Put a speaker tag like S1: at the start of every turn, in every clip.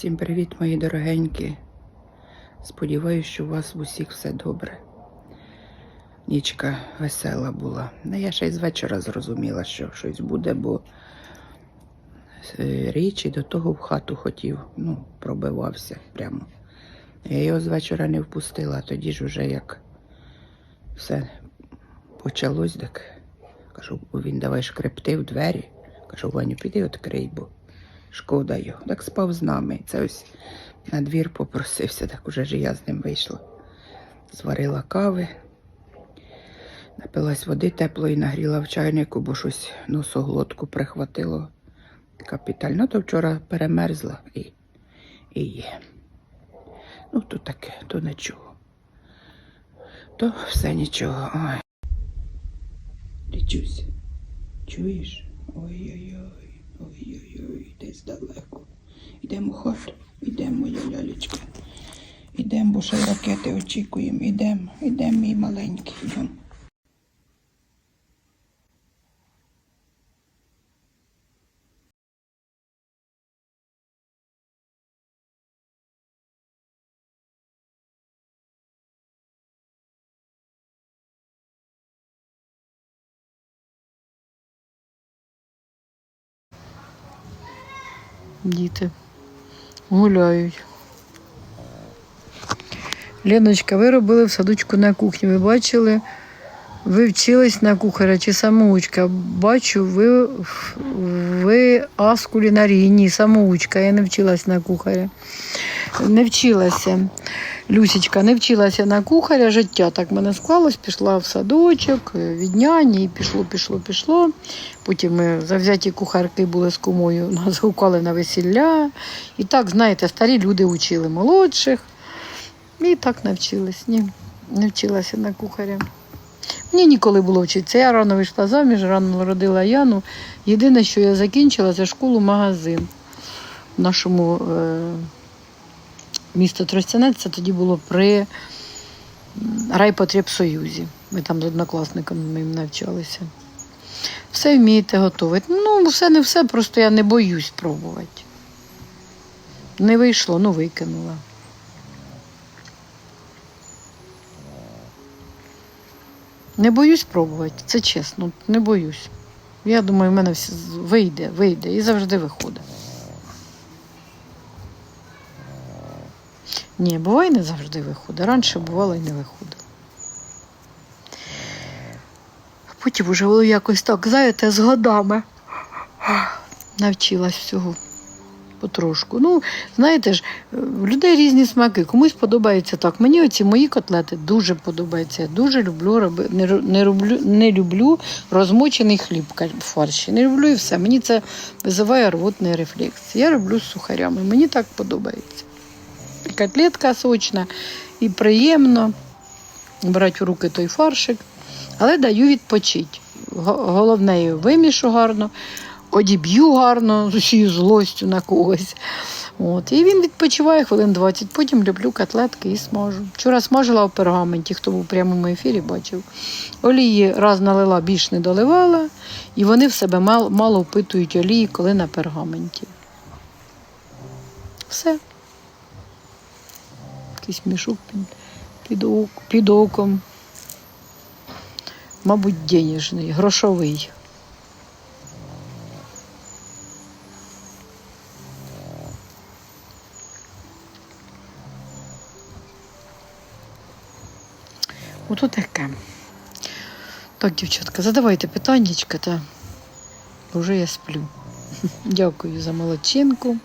S1: Всім привіт, мої дорогенькі. Сподіваюсь, що у вас в усіх все добре. Нічка весела була. Ну, я ще й з вечора зрозуміла, що щось буде, бо е, річі до того в хату хотів, ну, пробивався прямо. Я його з вечора не впустила, а тоді ж уже як все почалось, так кажу, він давай шкребти в двері. Кажу, Ваню, піди відкрий, бо шкода його. Так спав з нами. Це ось на двір попросився, так уже ж я з ним вийшла. Зварила кави, напилась води теплої, нагріла в чайнику, бо щось носоглотку прихватило капітально. То вчора перемерзла і, і є. Ну, то таке, то нічого. То все нічого. Ой. Річусь, чуєш? Ой-ой-ой, ой-ой-ой, десь далеко. Йдемо хат, йдемо, моя лялечка. Йдемо, бо ще ракети очікуємо. Йдемо, йдемо, мій маленький, йдемо.
S2: Діти гуляють. Леночка, ви робили в садочку на кухні. Ви бачили, ви вчились на кухаря чи самоучка. Бачу, ви, ви а з кулінарії. Самоучка. Я не вчилась на кухаря. Не вчилася. Люсічка не вчилася на кухаря, життя так в мене склалось, пішла в садочок, е, від няні, і пішло, пішло, пішло. Потім ми завзяті кухарки були з кумою, нас гукали на весілля. І так, знаєте, старі люди учили молодших. І так навчились. Ні, не вчилася на кухаря. Мені ніколи було вчитися. Я рано вийшла заміж, рано народила Яну. Єдине, що я закінчила, це школу-магазин в нашому е, місто Тростянець. Це тоді було при райпотребсоюзі. Ми там з однокласниками моїм навчалися. Все вмієте готувати. Ну, все не все, просто я не боюсь пробувати. Не вийшло, ну викинула. Не боюсь пробувати, це чесно, не боюсь. Я думаю, в мене все вийде, вийде і завжди виходить. Ні, буває не завжди виходить. Раніше бувало і не виходило. А потім вже воно якось так, знаєте, з годами навчилась всього потрошку. Ну, знаєте ж, в людей різні смаки. Комусь подобається так. Мені оці мої котлети дуже подобаються. Я дуже люблю роби... не, люблю, не люблю розмочений хліб фарші. Не люблю і все. Мені це визиває рвотний рефлекс. Я люблю з сухарями. Мені так подобається. Котлетка сочна, і приємно брати в руки той фаршик, але даю відпочити. Головне, вимішу гарно, одіб'ю гарно з усією злостю на когось. От. І він відпочиває хвилин 20, потім люблю котлетки і смажу. Вчора смажила в пергаменті, хто був у прямому ефірі, бачив. Олії раз налила, більш не доливала, і вони в себе мало, мало впитують олії, коли на пергаменті. Все. Якийсь мішок під, під, під оком. Мабуть, денежний, грошовий. Ото таке. Так, дівчатка, задавайте питаннячка, та вже я сплю. Дякую за молодчинку.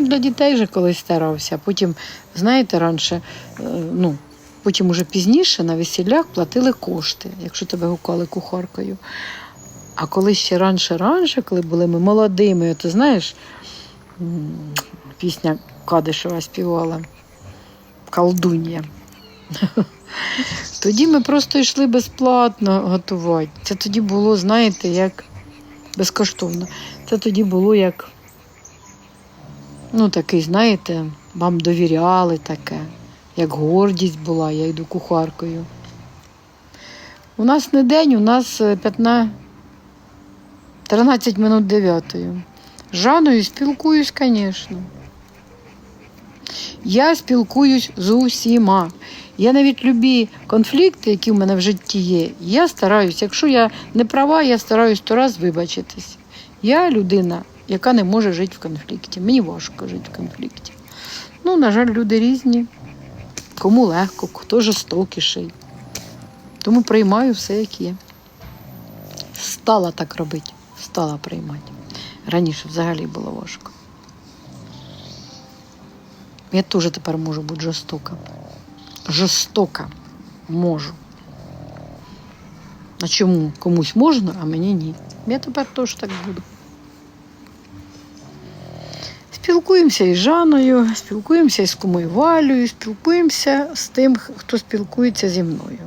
S2: Ну, для дітей же колись старався. Потім, знаєте, раніше, е, ну, потім уже пізніше на весіллях платили кошти, якщо тебе гукали кухаркою. А коли ще раніше, раніше, коли були ми молодими, то знаєш, пісня Кадишева співала Колдун'я. Тоді ми просто йшли безплатно готувати. Це тоді було, знаєте, як безкоштовно. Це тоді було як, ну, такий, знаєте, вам довіряли таке, як гордість була, я йду кухаркою. У нас не день, у нас е, 15, 13 минут дев'ятої. З Жаною спілкуюсь, звісно. Я спілкуюсь з усіма. Я навіть любі конфлікти, які в мене в житті є, я стараюсь, якщо я не права, я стараюсь сто раз вибачитись. Я людина, яка не може жити в конфлікті. Мені важко жити в конфлікті. Ну, на жаль, люди різні. Кому легко, хто жорстокіший. Тому приймаю все, як є. Стала так робити, стала приймати. Раніше взагалі було важко. Я теж тепер можу бути жорстока. Жорстока можу. А чому комусь можна, а мені ні? Я тепер теж так буду. Спілкуємося із Жаною, спілкуємося із кумою Валею, спілкуємося з тим, хто спілкується зі мною.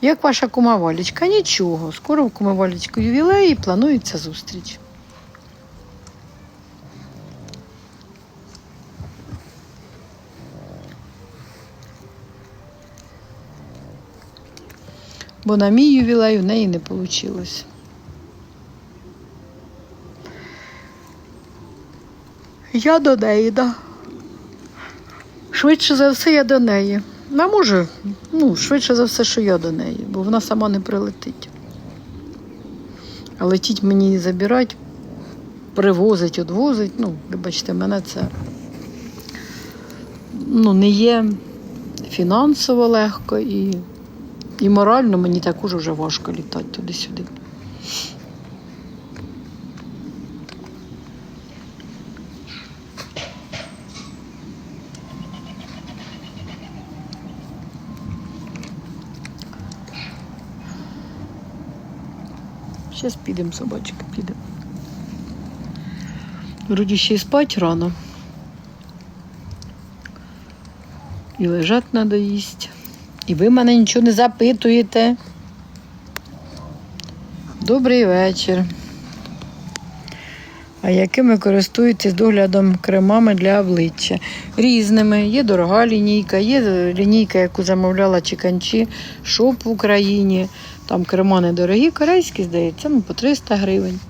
S2: Як ваша кума Валічка? Нічого. Скоро в куми Валічку ювілей і планується зустріч. Бо на мій ювілей в неї не вийшло. Я до неї. Да. Швидше за все, я до неї. А може, ну, швидше за все, що я до неї, бо вона сама не прилетить. А летіть мені її забирати, привозить, відвозить. Ну, вибачте, мене це ну, не є фінансово легко і, і морально мені також вже важко літати туди-сюди. Зараз підемо, собачка, підемо. Вроді ще й спать рано. І лежать треба їсти. І ви мене нічого не запитуєте. Добрий вечір. А якими користуєтесь доглядом кремами для обличчя? Різними. Є дорога лінійка, є лінійка, яку замовляла Чиканчі, шоп в Україні. Там крема недорогі, корейські, здається, ну, по 300 гривень.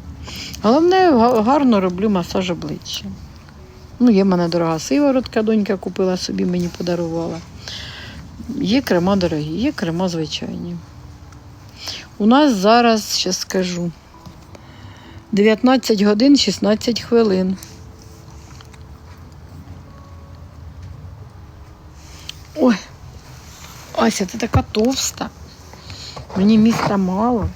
S2: Головне, гарно роблю масаж обличчя. Ну, є в мене дорога сиворотка, донька купила собі, мені подарувала. Є крема дорогі, є крема звичайні. У нас зараз, ще скажу, 19 годин 16 хвилин. Ой, Ася, ти така товста. Мені міста мало.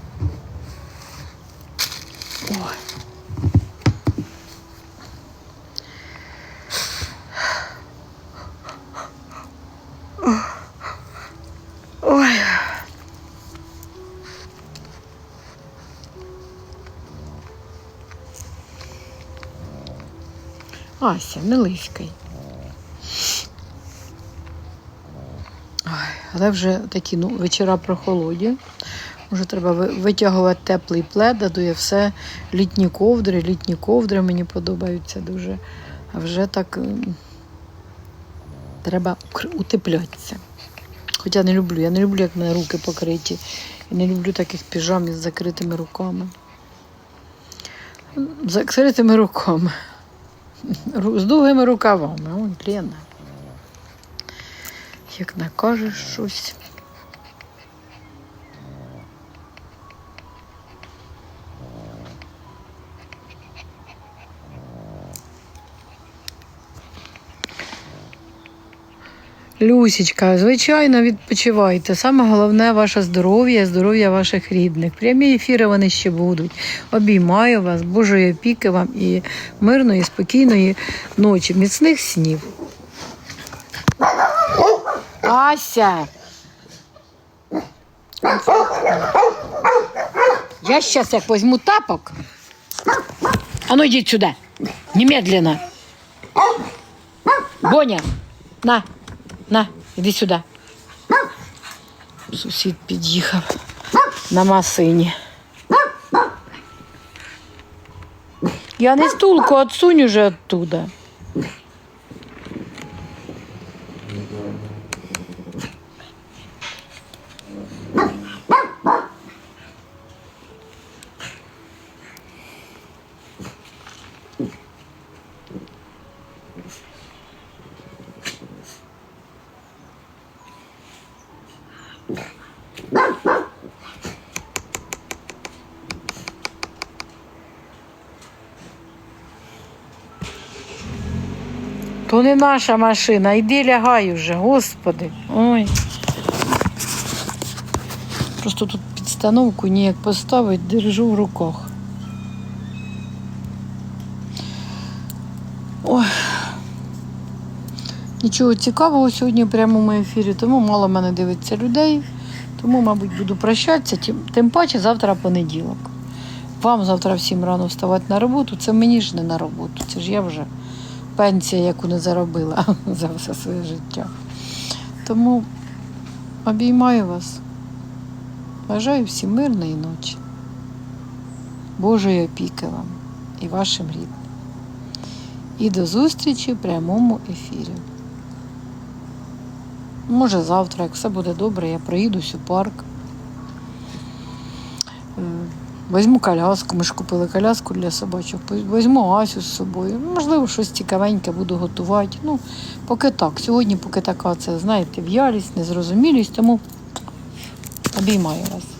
S2: Ася, не лискай. Але вже такі ну, вечора прохолоді. Може, треба витягувати теплий плед, а дує все літні ковдри, літні ковдри мені подобаються дуже. А вже так треба утеплятися. Хоча не люблю. Я не люблю, як в мене руки покриті. І не люблю таких піжам із закритими руками. З закритими руками. З довгими рукавами. Ой, Лена. Як накажеш щось. Люсічка, звичайно, відпочивайте. Саме головне ваше здоров'я, здоров'я ваших рідних. Прямі ефіри вони ще будуть. Обіймаю вас, Божої опіки вам і мирної, спокійної ночі, міцних снів. Ася! Я сейчас як возьму тапок. А ну йдіть сюди. Немедленно. Боня, на, на, іди сюди. Сусід під'їхав на масині. Я не стулку отсунь уже оттуда. То не наша машина, йди лягай вже, господи. Ой. Просто тут підстановку ніяк поставить, держу в руках. Ой. Нічого цікавого сьогодні в прямому ефірі, тому мало мене дивиться людей. Тому, мабуть, буду прощатися. Тим, тим паче завтра понеділок. Вам завтра всім рано вставати на роботу. Це мені ж не на роботу. Це ж я вже пенсія, яку не заробила за все своє життя. Тому обіймаю вас. Бажаю всім мирної ночі. Божої опіки вам і вашим рідним. І до зустрічі в прямому ефірі. Може, завтра, як все буде добре, я проїдусь у парк. Візьму коляску, ми ж купили коляску для собачок. Візьму Асю з собою. Можливо, щось цікавеньке буду готувати. Ну, поки так. Сьогодні, поки така це, знаєте, в'ялість, незрозумілість, тому обіймаю вас.